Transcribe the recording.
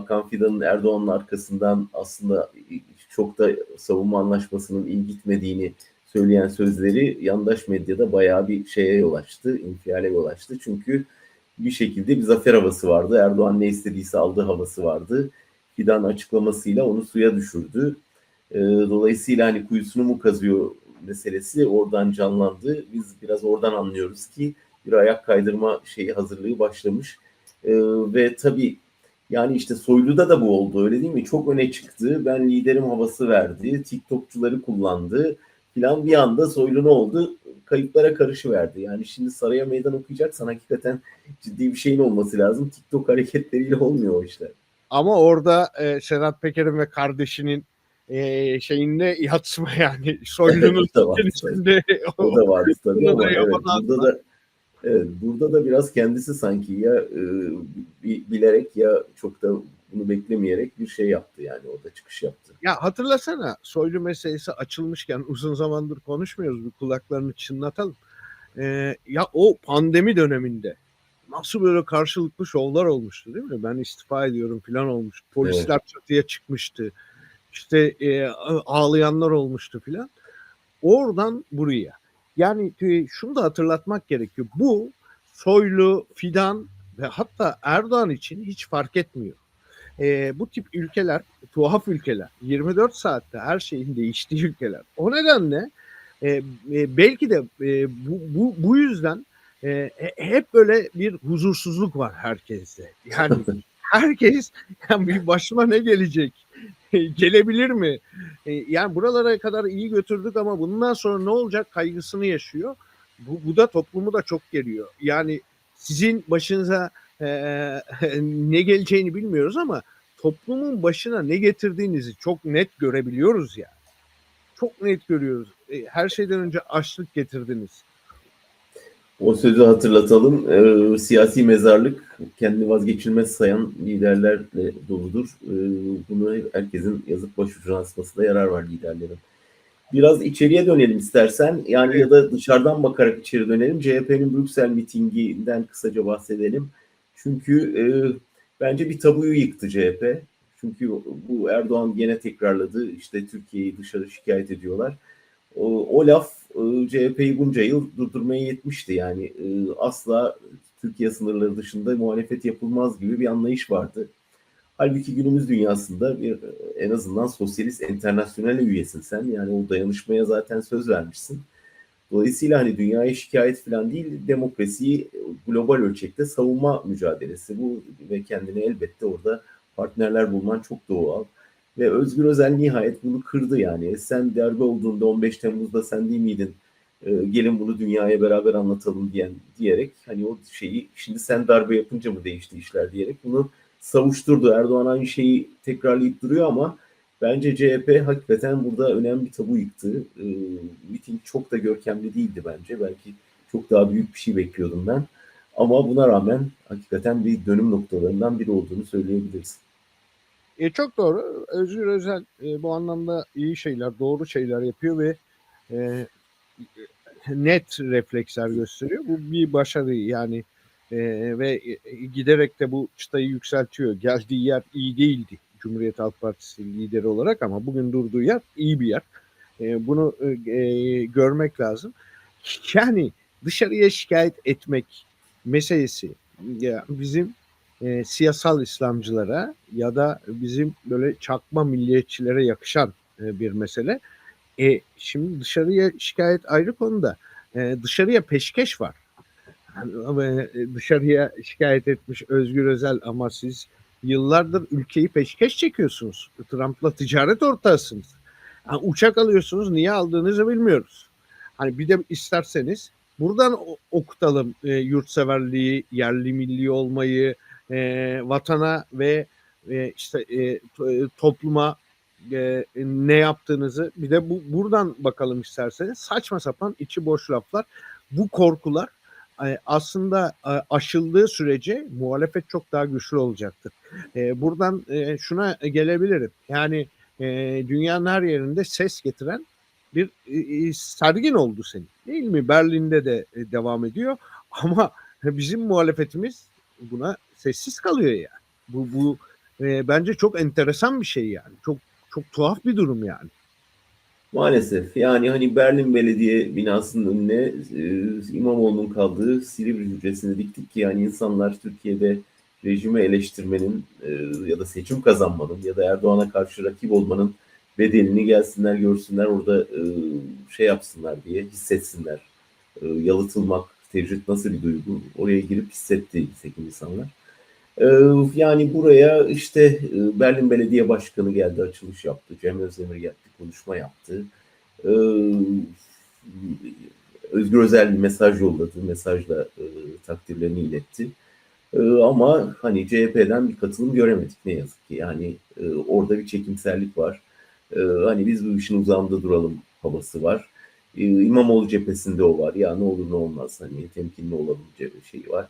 Hakan Fidan'ın Erdoğan'ın arkasından aslında çok da savunma anlaşmasının iyi gitmediğini söyleyen sözleri yandaş medyada bayağı bir şeye yol açtı, infiale yol açtı. Çünkü bir şekilde bir zafer havası vardı. Erdoğan ne istediyse aldığı havası vardı. Fidan açıklamasıyla onu suya düşürdü. E, dolayısıyla hani kuyusunu mu kazıyor meselesi oradan canlandı. Biz biraz oradan anlıyoruz ki bir ayak kaydırma şeyi hazırlığı başlamış. E, ve tabii yani işte Soylu'da da bu oldu öyle değil mi? Çok öne çıktı. Ben liderim havası verdi. TikTokçuları kullandı filan bir anda Soylu ne oldu? Kayıplara karışıverdi. Yani şimdi saraya meydan okuyacaksan hakikaten ciddi bir şeyin olması lazım. TikTok hareketleriyle olmuyor o işler. Ama orada e, Sedat Peker'in ve kardeşinin e, şeyinde yatsıma yani Soylu'nun O da var. içerisinde O da vardı tabii ama evet, burada da evet, burada da biraz kendisi sanki ya e, bi- bilerek ya çok da bunu beklemeyerek bir şey yaptı yani orada çıkış yaptı. Ya hatırlasana Soylu meselesi açılmışken uzun zamandır konuşmuyoruz bir kulaklarını çınlatalım. Ee, ya o pandemi döneminde nasıl böyle karşılıklı şovlar olmuştu değil mi? Ben istifa ediyorum falan olmuş. Polisler çatıya çıkmıştı. İşte e, ağlayanlar olmuştu filan. Oradan buraya. Yani e, şunu da hatırlatmak gerekiyor. Bu Soylu, Fidan ve hatta Erdoğan için hiç fark etmiyor. E, bu tip ülkeler tuhaf ülkeler. 24 saatte her şeyin değiştiği ülkeler. O nedenle e, e, belki de e, bu, bu, bu yüzden e, he- hep böyle bir huzursuzluk var herkeste. Yani herkes yani başıma ne gelecek? Gelebilir mi? E, yani buralara kadar iyi götürdük ama bundan sonra ne olacak kaygısını yaşıyor. Bu, bu da toplumu da çok geriyor. Yani sizin başınıza e, ne geleceğini bilmiyoruz ama toplumun başına ne getirdiğinizi çok net görebiliyoruz ya. Çok net görüyoruz. E, Her şeyden önce açlık getirdiniz. O sözü hatırlatalım. Ee, siyasi mezarlık kendini vazgeçilmez sayan liderlerle doludur. Ee, bunu herkesin yazıp başucuna asmasında yarar var liderlerin. Biraz içeriye dönelim istersen. Yani ya da dışarıdan bakarak içeri dönelim. CHP'nin Brüksel mitinginden kısaca bahsedelim. Çünkü e, bence bir tabuyu yıktı CHP. Çünkü bu Erdoğan gene tekrarladı. İşte Türkiye'yi dışarı şikayet ediyorlar. O, o laf e, CHP'yi bunca yıl durdurmaya yetmişti. Yani e, asla Türkiye sınırları dışında muhalefet yapılmaz gibi bir anlayış vardı. Halbuki günümüz dünyasında bir en azından sosyalist internasyonel üyesin sen. Yani o dayanışmaya zaten söz vermişsin. Dolayısıyla hani dünyaya şikayet falan değil, demokrasiyi global ölçekte savunma mücadelesi bu ve kendine elbette orada partnerler bulman çok doğal. Ve Özgür Özel nihayet bunu kırdı yani. E Sen darbe olduğunda 15 Temmuz'da sen değil miydin? E, gelin bunu dünyaya beraber anlatalım diyen diyerek hani o şeyi şimdi sen darbe yapınca mı değişti işler diyerek bunu savuşturdu. Erdoğan aynı şeyi tekrarlayıp duruyor ama bence CHP hakikaten burada önemli bir tabu yıktı. E, miting çok da görkemli değildi bence. Belki çok daha büyük bir şey bekliyordum ben. Ama buna rağmen hakikaten bir dönüm noktalarından biri olduğunu söyleyebiliriz. E, çok doğru. Özgür Özel e, bu anlamda iyi şeyler, doğru şeyler yapıyor ve e, net refleksler gösteriyor. Bu bir başarı yani e, ve e, giderek de bu çıtayı yükseltiyor. Geldiği yer iyi değildi Cumhuriyet Halk Partisi lideri olarak ama bugün durduğu yer iyi bir yer. E, bunu e, e, görmek lazım. Yani dışarıya şikayet etmek meselesi ya bizim e, siyasal İslamcılara ya da bizim böyle çakma milliyetçilere yakışan e, bir mesele. E, şimdi dışarıya şikayet ayrı konuda. E, dışarıya peşkeş var. Yani, e, dışarıya şikayet etmiş Özgür Özel ama siz yıllardır ülkeyi peşkeş çekiyorsunuz. Trump'la ticaret ortağısınız. Yani uçak alıyorsunuz niye aldığınızı bilmiyoruz. Hani bir de isterseniz buradan okutalım e, yurtseverliği, yerli milli olmayı, e, vatana ve e, işte e, e, topluma e, ne yaptığınızı bir de bu buradan bakalım isterseniz saçma sapan içi boş laflar bu korkular e, aslında e, aşıldığı sürece muhalefet çok daha güçlü olacaktır. Buradan şuna gelebilirim. Yani dünyanın her yerinde ses getiren bir sergin oldu senin. Değil mi? Berlin'de de devam ediyor ama bizim muhalefetimiz buna sessiz kalıyor yani. Bu bu e, bence çok enteresan bir şey yani. Çok çok tuhaf bir durum yani. Maalesef yani hani Berlin Belediye binasının önüne e, İmamoğlu'nun kaldığı Silivri hücresini diktik ki yani insanlar Türkiye'de rejimi eleştirmenin e, ya da seçim kazanmanın ya da Erdoğan'a karşı rakip olmanın bedelini gelsinler görsünler orada e, şey yapsınlar diye hissetsinler. E, yalıtılmak, tecrit nasıl bir duygu oraya girip hissetti nitekim insanlar. E, yani buraya işte e, Berlin Belediye Başkanı geldi açılış yaptı. Cem Özdemir geldi konuşma yaptı. E, Özgür Özel mesaj yolladı. Mesajla e, takdirlerini iletti. E, ama hani CHP'den bir katılım göremedik ne yazık ki. Yani e, orada bir çekimserlik var. E, hani biz bu işin uzağında duralım havası var. E, İmamoğlu cephesinde o var. Ya ne olur ne olmaz hani temkinli olalım şeyi var.